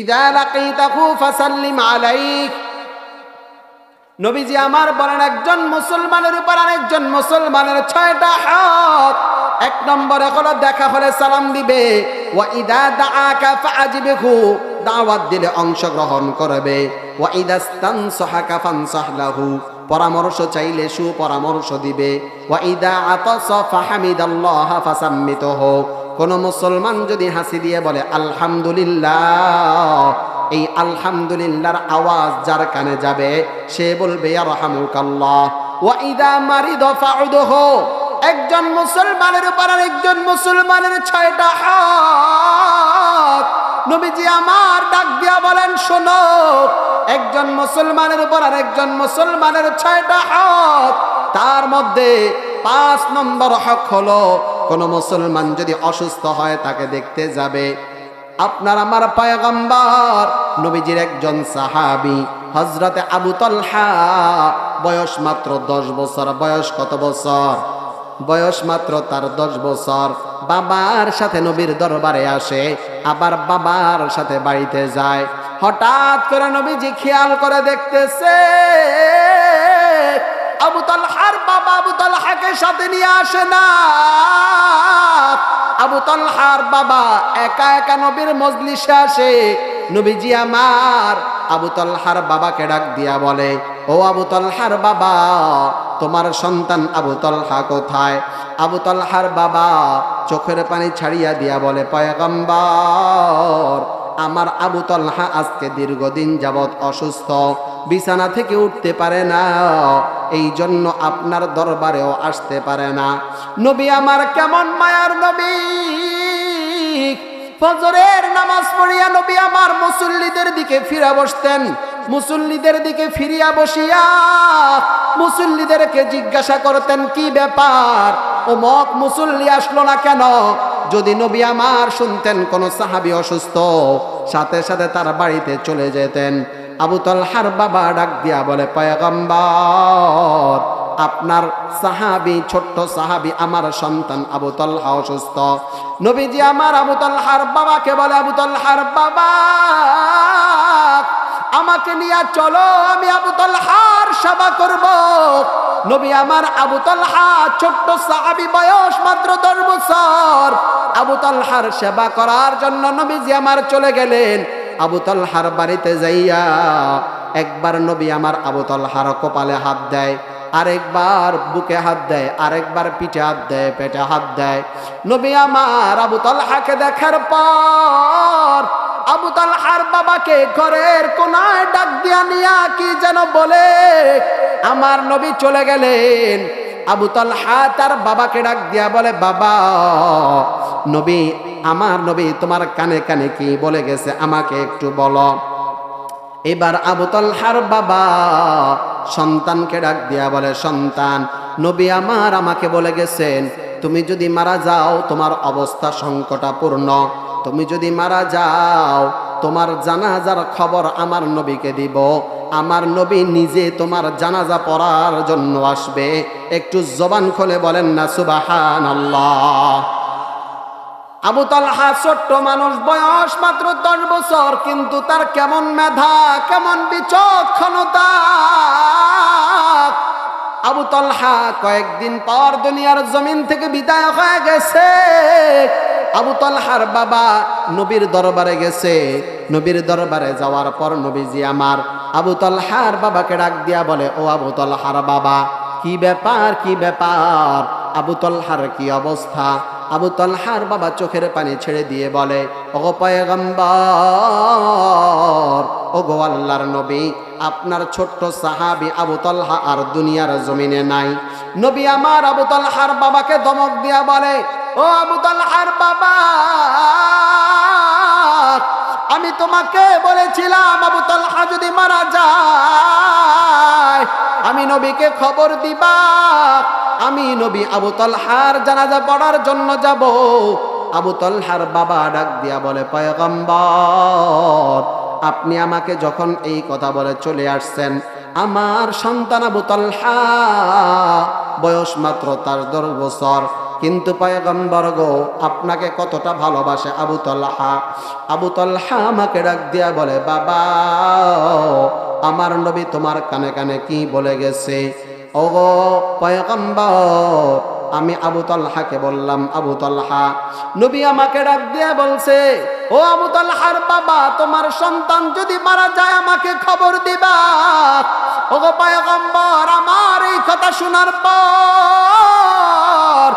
ইদা লাকিতাহু ফাসাল্লিম নবীজি আমার বলেন, একজন মুসলমানের উপর আরেকজন মুসলমানের ছয়টা এক নম্বরে হলো, দেখা হলে সালাম দিবে। ওয়া ইদা দাআকা ফাআজিবহু, দাওয়াত দিলে অংশগ্রহণ করবে। ওয়া ইদা স্তানসাহাকা ফানসাহ লাহু, পরামর্শ চাইলে সুপরামর্শ দিবে। ওয়া ইদা আতাসা ফাহামিদাল্লাহ ফাসাম্মিতহু কোন মুসলমান যদি হাসি দিয়ে বলে, আলহামদুলিল্লাহ, এই আলহামদুলিল্লাহর আওয়াজ যার কানে যাবে, সে বলবে একজন মুসলমানের উপর একজন মুসলমানের ছয়টা হাত। নবীজি আমার ডাক দিয়া বলেন, শোনো, একজন মুসলমানের উপর আর একজন মুসলমানের ছয়টা হাত। তার মধ্যে পাঁচ নম্বর হক হলো কোন মুসলমান যদি অসুস্থ হয় তাকে দেখতে যাবে। আপনার আমার পয়গম্বর, নবীজির একজন সাহাবি হজরতে আবু তলহা, বয়স মাত্র দশ বছর। বয়স কত বছর? বয়স মাত্র তার দশ বছর। বাবার সাথে নবীর দরবারে আসে, আবার বাবার সাথে বাড়িতে যায়। হঠাৎ করে নবীজি খেয়াল করে দেখতেছে আবু তালহার বাবা আবু তালহাকে সাথে নিয়ে আসে না। আবু তালহার বাবা একা একা নবীর মজলিসে আসে। নবীজি আমার আবু তালহার বাবাকে ডাক দিয়া বলে, ও আবু তালহার বাবা, তোমার সন্তান আবু তলহা কোথায়? আবু তলহার বাবা চোখের পানি ছাড়িয়া দিয়া বলে, পয়গম্বর, আমার আবু তলহা আজকে দীর্ঘদিন যাবৎ অসুস্থ। বিছানা থেকে উঠতে পারে না। এই জন্য আপনার দরবারেও আসতে পারে না। নবী আমার কেমন মায়ার নবী? ফজরের নামাজ পড়িয়া নবী আমার মুসল্লিদের দিকে ফিরে বসতেন। মুসল্লিদের দিকে ফিরিয়া বসিয়া মুসল্লিদেরকে জিজ্ঞাসা করতেন, কি ব্যাপার? ও মক মুসল্লি আসলো না কেন? যদি নবী আমার শুনতেন, কোন সাহাবি অসুস্থ, সাথে সাথে তার বাড়িতে চলে যেতেন। আবু তলহার বাবা ডাক দিয়া বলে, পয়গম্বর, আপনার সাহাবি, ছোট্ট সাহাবি আমার সন্তান আবু তলহা অসুস্থ। নবীজি আমার আবু তলহার বাবাকে বলে, আবু তলহার বাবা, আমাকে নিয়ে চলো, আমি আবু তলহার সেবা করব। নবী আমার আবু তলহা, ছোট্ট সাহাবি বয়স মাত্র দশ বছর। আবু তলহার সেবা করার জন্য নবীজি আমার চলে গেলেন। আবু হার বাড়িতে যাইয়া একবার নবী আমার আবুতল হার কপালে হাত দেয়, আরেকবার বুকে হাত দেয়, আরেকবার পিঠে হাত দেয়, পেটে হাত দেয়। নবী আমার আবুতল হাকে দেখার পর আবু তালহার বাবাকে ঘরের কোনায় ডাক দিয়া নিয়া কি যেন বলে, আমার নবী চলে গেলেন। আবু তালহা তার বাবাকে ডাক দিয়া বলে, বাবা নবী, আমার নবী তোমার কানে কানে কি বলে গেছে আমাকে একটু বলো। এবার আবু তালহার বাবা সন্তানকে ডাক দিয়া বলে, সন্তান, নবী আমার আমাকে বলে গেছেন, তুমি যদি মারা যাও, তোমার অবস্থা সংকটাপূর্ণ। তুমি যদি মারা যাও, তোমার জানাজার খবর আমার নবীকে দিব। আমার নবী নিজে তোমার জানাজা পড়ার জন্য আসবে। একটু জবান খোলে বলেন না সুবাহান আল্লাহ আবু তালহা ছোট্ট মানুষ, বয়স মাত্র দশ বছর, কিন্তু তার কেমন মেধা, কেমন বিচক্ষণতা? আবু তালহা কয়েকদিন পর দুনিয়ার জমিন থেকে বিদায় হয়ে গেছে। আবু তালহার বাবা নবীর দরবারে গেছে। নবীর দরবারে যাওয়ার পর নবীজি আমার আবু তালহার বাবাকে ডাক দিয়া বলে, ও আবু তালহার বাবা, কি ব্যাপার কি ব্যাপার? আবু তলহার কি অবস্থা? আবু তলহার বাবা চোখের পানি ছেড়ে দিয়ে বলে ও পয়গম্বর ও গো আল্লাহর নবী, আপনার ছোট্ট সাহাবি আবু তলহা আর দুনিয়ার জমিনে নাই। নবী আমার আবু তলহার বাবাকে দমক দিয়া বলে, ও আবু তলহার বাবা, আমি তোমাকে বলেছিলাম আবু তলহা যদি মারা যায়, আমি নবীকে খবর দিবা। আমি নবী আবু তলহার জানাজা পড়ার জন্য যাব। আবু তলহার বাবা ডাক দিয়া বলে, পয়গম্বর, আপনি আমাকে যখন এই কথা বলে চলে আসছেন, আমার সন্তান আবু তলহা বয়স মাত্র তার দশ বছর। কিন্তু পয়গম্বর গো, আপনাকে কতটা ভালোবাসে আবু তল্লাহা আবু তল্লাহা আমাকে ডাক দিয়া বলে, বাবা, আমার নবী তোমার কানে কানে কি বলে গেছে? ও গো পয়গম্বর, আমি আবু তল্লাহাকে বললাম, আবু তল্লাহা নবী আমাকে ডাক দিয়ে বলছে, ও আবু তল্লাহার বাবা, তোমার সন্তান যদি মারা যায় আমাকে খবর দিবা। ও গো পয়গম্বর, আমার এই কথা শোনার পর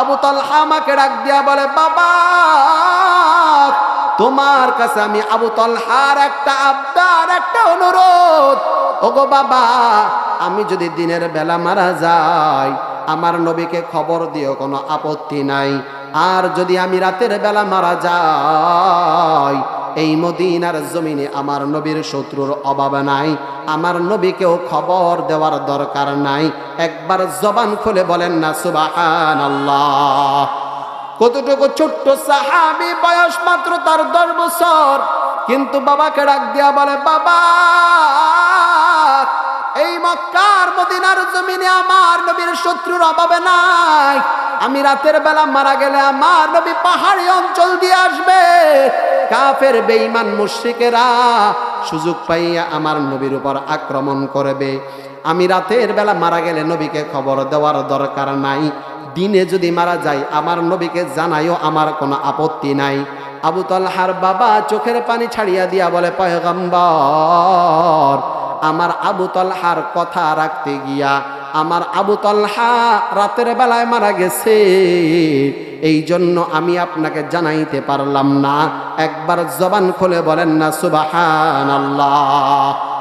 আবু তল্লাহা আমাকে ডাক দিয়া বলে, বাবা, তোমার কাছে আমি আবু তলহার একটা আবদার, একটা অনুরোধ। ওগো বাবা আমি যদি দিনের বেলা মারা যাই, আমার নবীকে খবর দিও কোনো আপত্তি নাই। আর যদি আমি রাতের বেলা মারা যাই, এই মদিনার জমিনে আমার নবীর শত্রুর অভাব নাই। আমার নবীকেও খবর দেওয়ার দরকার নাই। একবার জবান খুলে বলেন না সুবাহান আল্লাহ কতটুকু ছোট্ট সাহাবি, বয়স মাত্র তার দশ বছর। কিন্তু বাবাকে ডাক দিয়া বলে, বাবা এই মক্কার মদিনার জমিনে আমার নবীর শত্রুর অভাবে নাই। আমি রাতের বেলা মারা গেলে আমার নবী পাহাড়ি অঞ্চল দিয়ে আসবে। কাফের, বেঈমান, মুশরিকেরা সুযোগ পাইয়া আমার নবীর উপর আক্রমণ করবে। আমি রাতের বেলা মারা গেলে নবীকে খবর দেওয়ার দরকার নাই। দিনে যদি মারা যায়, আমার নবীকে জানাইও আমার কোনো আপত্তি নাই। আবু তলহার বাবা চোখের পানি ছাড়িয়া দিয়া বলে, পয়গম্বর আমার আবু তলহার কথা রাখতে গিয়া আমার আবু তলহা রাতের বেলায় মারা গেছে। এই জন্য আমি আপনাকে জানাইতে পারলাম না। একবার জবান খুলে বলেন না সুবাহান আল্লাহ